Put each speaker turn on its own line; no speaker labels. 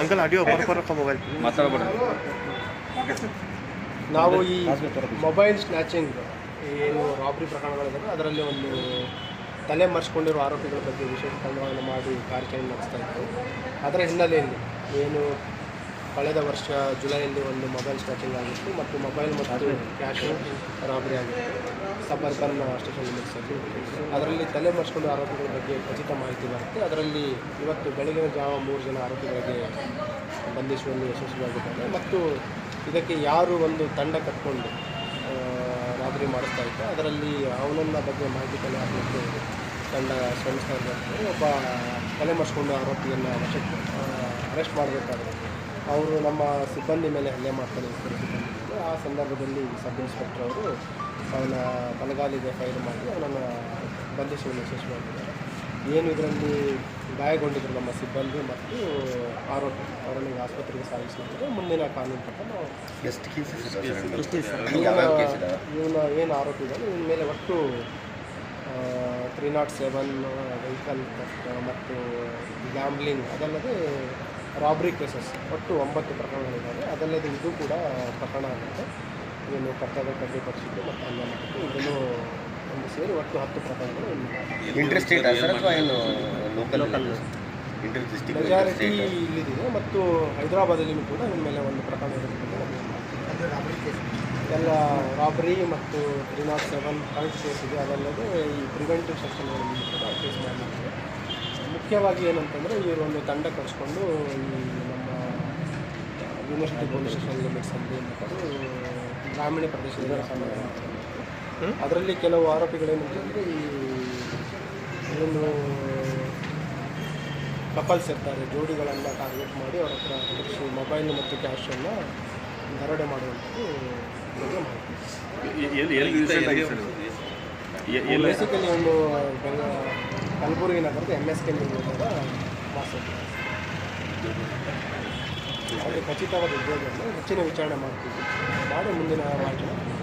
Uncle audio ಬರ್ಬರಕ್ಕ mobile
ನಾವು ಈ mobile snatching ಏನು ರಾಬರಿ ಪ್ರಕರಣಗಳಿದ್ದಾವೆ ಅದರಲ್ಲಿ ಒಂದು ತಲೆ ಮರೆಸ್ಕೊಂಡಿರುವ ಆರೋಪಿಗಳ ಬಗ್ಗೆ ವಿಶೇಷ ತಂಡವನ್ನು ಮಾಡಿ ಕಾರ್ಯಾಚರಣೆ ನಡೆಸ್ತಾ ಇತ್ತು ಅದರ ಹಿನ್ನೆಲೆಯಲ್ಲಿ ಏನು ಕಳೆದ ವರ್ಷ ಜುಲೈಯಲ್ಲಿ ಒಂದು ಮೊಬೈಲ್ ಸ್ಟ್ಯಾಚಿಂಗ್ ಆಗಿತ್ತು ಮತ್ತು ಮೊಬೈಲ್ ಮತ್ತು ಕ್ಯಾಶು ರಾಬರಿ ಆಗಿತ್ತು. ಸಬರ್ಬನ್ ಸ್ಟೇಷನ್ ಮುಗಿಸಿದ್ದು ಅದರಲ್ಲಿ ತಲೆ ಮರೆಸ್ಕೊಂಡು ಆರೋಪಿಗಳ ಬಗ್ಗೆ ಖಚಿತ ಮಾಹಿತಿ ಬರುತ್ತೆ. ಅದರಲ್ಲಿ ಇವತ್ತು ಬೆಳಗಿನ ಜಾವ ಮೂರು ಜನ ಆರೋಪಿಗಳಿಗೆ ಬಂಧಿಸುವಲ್ಲಿ ಯಶಸ್ವಿಯಾಗಿದ್ದಾರೆ. ಮತ್ತು ಇದಕ್ಕೆ ಯಾರು ಒಂದು ತಂಡ ಕಟ್ಕೊಂಡು ರಾಬರಿ ಮಾಡಿಸ್ತಾ ಇತ್ತು ಅದರಲ್ಲಿ ಅವನನ್ನ ಬಗ್ಗೆ ಮಾಹಿತಿ ಕಲೆ ಹಾಕಲಿಕ್ಕೆ ತಂಡ ಶ್ರಮಿಸ್ತಾ ಇದ್ದಾರೆ. ಒಬ್ಬ ತಲೆ ಮರೆಸ್ಕೊಂಡು ಆರೋಪಿಯನ್ನು ವಶಕ್ಕೆ ಅರೆಸ್ಟ್ ಮಾಡಬೇಕಾದ್ರೆ ಅವರು ನಮ್ಮ ಸಿಬ್ಬಂದಿ ಮೇಲೆ ಹಲ್ಲೆ ಮಾಡ್ತಾರೆ ಆ ಸಂದರ್ಭದಲ್ಲಿ ಸಬ್ ಇನ್ಸ್ಪೆಕ್ಟರ್ ಅವರು ಅವನ ಬಲಗಾಲಿಗೆ ಫೈರ್ ಮಾಡಿ ಅವನನ್ನು ಬಂಧಿಸುವಲ್ಲಿ ಯಶಸ್ವಿಯಾಗಿದ್ದಾರೆ ಏನು ಇದರಲ್ಲಿ ಗಾಯಗೊಂಡಿದ್ದರು ನಮ್ಮ ಸಿಬ್ಬಂದಿ ಮತ್ತು ಆರೋಪಿ ಅವರನ್ನು ಈಗ ಆಸ್ಪತ್ರೆಗೆ ಸಾಗಿಸಲಾಗಿದೆ ಮುಂದಿನ ಕಾನೂನು ಪ್ರಕಾರ ನಾವು
ಎಷ್ಟು
ಇವನ ಇವನ ಏನು ಆರೋಪಿ ಇದ್ದಾನೆ ಇವನ ಮೇಲೆ ಒಟ್ಟು ತ್ರೀ ನಾಟ್ ಸೆವೆನ್ ವೆಹಿಕಲ್ ಮತ್ತು ಗ್ಯಾಂಬ್ಲಿಂಗ್ ಅದಲ್ಲದೆ ರಾಬ್ರಿ ಕೇಸಸ್ ಒಟ್ಟು ಒಂಬತ್ತು ಪ್ರಕರಣಗಳಿದ್ದಾವೆ. ಅದಲ್ಲದೆ ಇದು ಕೂಡ ಪ್ರಕರಣ ಆಗುತ್ತೆ ಇದನ್ನು ಕರ್ತವ್ಯ ಕಡ್ಡಿಪಡಿಸಿದ್ದು ಮತ್ತು ಹಲ್ಲೆ ಮಾಡಿದ್ದು. ಇದನ್ನು ಒಂದು ಸೇರಿ ಒಟ್ಟು ಹತ್ತು ಪ್ರಕರಣಗಳು
ಅಥವಾ ಏನು local local inter district
majority ಇಲ್ಲಿದೆ ಮತ್ತು ಹೈದರಾಬಾದಲ್ಲಿಯೂ ಕೂಡ ನಿಮ್ಮ ಮೇಲೆ ಒಂದು ಪ್ರಕರಣ ಇರುತ್ತೆ ಎಲ್ಲ ರಾಬರಿ ಮತ್ತು three nought seven third case ಇದೆ. ಅದಲ್ಲದೆ ಈ ಪ್ರಿವೆಂಟಿವ್ ಸೆಕ್ಷನ್ಗಳಲ್ಲಿ ಕೂಡ ಕೇಸ್ ಮಾಡಲಾಗಿದೆ ಮುಖ್ಯವಾಗಿ ಏನಂತಂದರೆ ಈ ಒಂದು ತಂಡ ಕರೆಸ್ಕೊಂಡು ಈ ನಮ್ಮ ಯೂನಿವರ್ಸಿಟಿ ಪೊಲೀಸ್ ಸ್ಟೇಷನ್ ಲಿಮಿಟ್ಸಲ್ಲಿ ಮತ್ತು ಗ್ರಾಮೀಣ ಮಾಡ್ತಾರೆ. ಅದರಲ್ಲಿ ಕೆಲವು ಆರೋಪಿಗಳೇನಂತಂದರೆ ಈ ಏನು ಕಪಲ್ಸ್ ಇರ್ತಾರೆ ಜೋಡಿಗಳನ್ನು ಟಾರ್ಗೆಟ್ ಮಾಡಿ ಅವ್ರ ಹತ್ರ ಕೃಷಿ ಮೊಬೈಲ್ ಮತ್ತು ಕ್ಯಾಶನ್ನು ದರೋಡೆ ಮಾಡುವಂಥದ್ದು ಬೇಸಿಕಲಿ ಒಂದು ಬೆಂಗ ಕಲಬುರಗಿ ನಗರದ ಎಂ ಎಸ್ ಕೆ ಅದು ಖಚಿತವಾದ ಉದ್ಯೋಗವನ್ನು ಹೆಚ್ಚಿನ ವಿಚಾರಣೆ ಮಾಡ್ತೀವಿ. ಮಾಡಿ ಮುಂದಿನ ವಾರ.